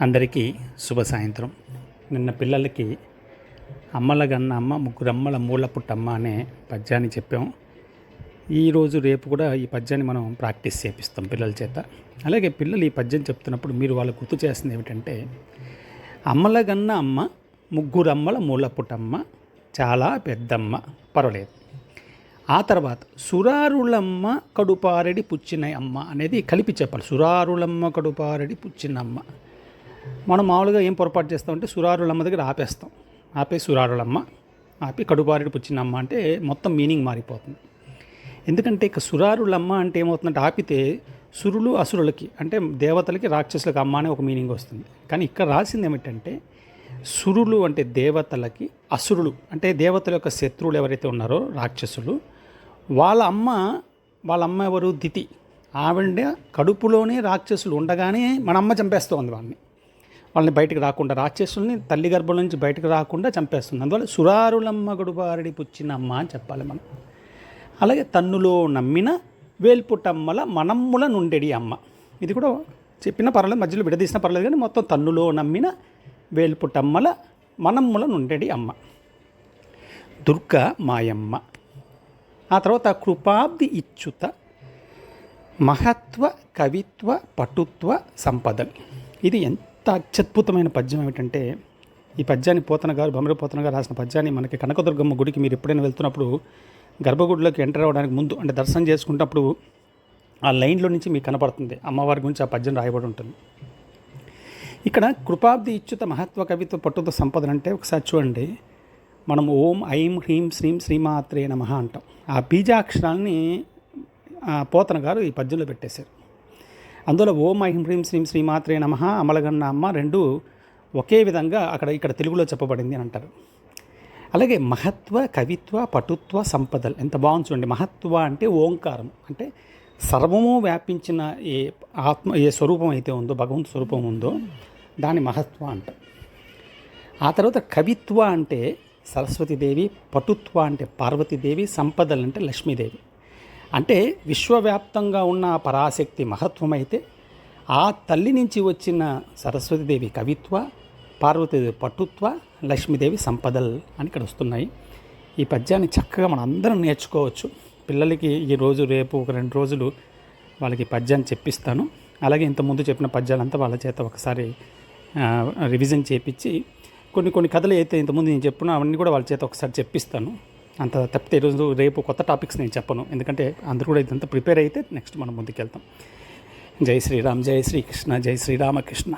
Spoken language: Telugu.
అందరికీ శుభ సాయంత్రం. నిన్న పిల్లలకి అమ్మల గన్న అమ్మ ముగ్గురమ్మల మూల పుట్టమ్మ అనే పద్యాన్ని చెప్పాం. ఈరోజు రేపు కూడా ఈ పద్యాన్ని మనం ప్రాక్టీస్ చేపిస్తాం పిల్లల చేత. అలాగే పిల్లలు ఈ పద్యం చెప్తున్నప్పుడు మీరు వాళ్ళు గుర్తు చేస్తుంది ఏమిటంటే అమ్మల గన్న అమ్మ ముగ్గురమ్మల మూల పుట్టమ్మ చాలా పెద్దమ్మ పర్వాలేదు. ఆ తర్వాత సురారులమ్మ కడుపారెడి పుచ్చిన అమ్మ అనేది కలిపి చెప్పాలి. సురారులమ్మ కడుపారెడి పుచ్చిన అమ్మ మనం మామూలుగా ఏం పొరపాటు చేస్తామంటే సురారులమ్మ దగ్గర ఆపేస్తాం. ఆపే సురారులమ్మ ఆపి కడుపారెడు పుచ్చినమ్మ అంటే మొత్తం మీనింగ్ మారిపోతుంది. ఎందుకంటే ఇక సురారులమ్మ అంటే ఏమవుతుందంటే ఆపితే సురులు అసురులకి అంటే దేవతలకి రాక్షసులకి అమ్మ అనే ఒక మీనింగ్ వస్తుంది. కానీ ఇక్కడ రాసింది ఏమిటంటే సురులు అంటే దేవతలకి అసురులు అంటే దేవతల యొక్క శత్రువులు ఎవరైతే ఉన్నారో రాక్షసులు వాళ్ళ అమ్మ వాళ్ళ అమ్మ ఎవరు? దితి. ఆవిడ కడుపులోనే రాక్షసులు ఉండగానే మన అమ్మ చంపేస్తోంది వాళ్ళని. వాళ్ళని బయటకు రాకుండా రాక్షసుల్ని తల్లి గర్భం నుంచి బయటకు రాకుండా చంపేస్తుంది. అందువల్ల సురారులమ్మ గడుబారడి పుచ్చినమ్మ అని చెప్పాలి మనం. అలాగే తన్నులో నమ్మిన వేల్పుటమ్మల మనమ్ముల నుండెడి అమ్మ. ఇది కూడా చెప్పిన పర్వాలేదు మధ్యలో విడదీసిన పర్లేదు కానీ మొత్తం తన్నులో నమ్మిన వేల్పుటమ్మల మనమ్ముల నుండెడి అమ్మ. దుర్గ మాయమ్మ. ఆ తర్వాత కృపాబ్ది ఇచ్చుత మహత్వ కవిత్వ పటుత్వ సంపదలు ఇది ఎంత అత్యద్భుతమైన పద్యం ఏమిటంటే ఈ పద్యాన్ని పోతన గారు బొమ్మర పోతన గారు రాసిన పద్యాన్ని మనకి కనకదుర్గమ్మ గుడికి మీరు ఎప్పుడైనా వెళ్తున్నప్పుడు గర్భగుడిలోకి ఎంటర్ అవ్వడానికి ముందు అంటే దర్శనం చేసుకున్నప్పుడు ఆ లైన్లో నుంచి మీకు కనపడుతుంది. అమ్మవారి గురించి ఆ పద్యం రాయబడి ఉంటుంది. ఇక్కడ కృపాబ్ది ఇచ్యుత మహత్వ కవిత్వ పట్టుద సంపదలు అంటే ఒకసారి చూడండి. మనం ఓం ఐం హ్రీం శ్రీం శ్రీమాత్రే నమ అంటాం. ఆ బీజాక్షరాల్ని ఆ, పోతన గారు ఈ పద్యంలో పెట్టేశారు. అందులో ఓం ఐం హ్రీం శ్రీం శ్రీమాత్రే నమ అమలగన్న అమ్మ రెండు ఒకే విధంగా అక్కడ ఇక్కడ తెలుగులో చెప్పబడింది అని అంటారు. అలాగే మహత్వ కవిత్వ పటుత్వ సంపదలు ఎంత బాగుంది చూడండి. మహత్వ అంటే ఓంకారం. అంటే సర్వము వ్యాపించిన ఏ ఆత్మ ఏ స్వరూపం అయితే ఉందో భగవంతు స్వరూపం ఉందో దాని మహత్వ అంట ఆ తర్వాత కవిత్వ అంటే సరస్వతీదేవి పటుత్వ అంటే పార్వతీదేవి సంపదలు అంటే లక్ష్మీదేవి. అంటే విశ్వవ్యాప్తంగా ఉన్న ఆ పరాశక్తి మహత్వం అయితే ఆ తల్లి నుంచి వచ్చిన సరస్వతీదేవి కవిత్వ పార్వతీదేవి పటుత్వ లక్ష్మీదేవి సంపదలు అని ఇక్కడ వస్తున్నాయి. ఈ పద్యాన్ని చక్కగా మనం అందరం నేర్చుకోవచ్చు. పిల్లలకి ఈ రోజు రేపు ఒక రెండు రోజులు వాళ్ళకి పద్యాన్ని చెప్పిస్తాను. అలాగే ఇంతకుముందు చెప్పిన పద్యాలంతా వాళ్ళ చేత ఒకసారి రివిజన్ చేపించి కొన్ని కొన్ని కథలు అయితే ఇంతకుముందు నేను చెప్పిన అవన్నీ కూడా వాళ్ళ చేత ఒకసారి చెప్పిస్తాను. అంత తప్పితే ఈరోజు రేపు కొత్త టాపిక్స్ నేను చెప్పను. ఎందుకంటే అందరూ కూడా ఇదంతా ప్రిపేర్ అయితే నెక్స్ట్ మనం ముందుకెళ్తాం. జై శ్రీరామ్ జై శ్రీకృష్ణ జై శ్రీరామకృష్ణ.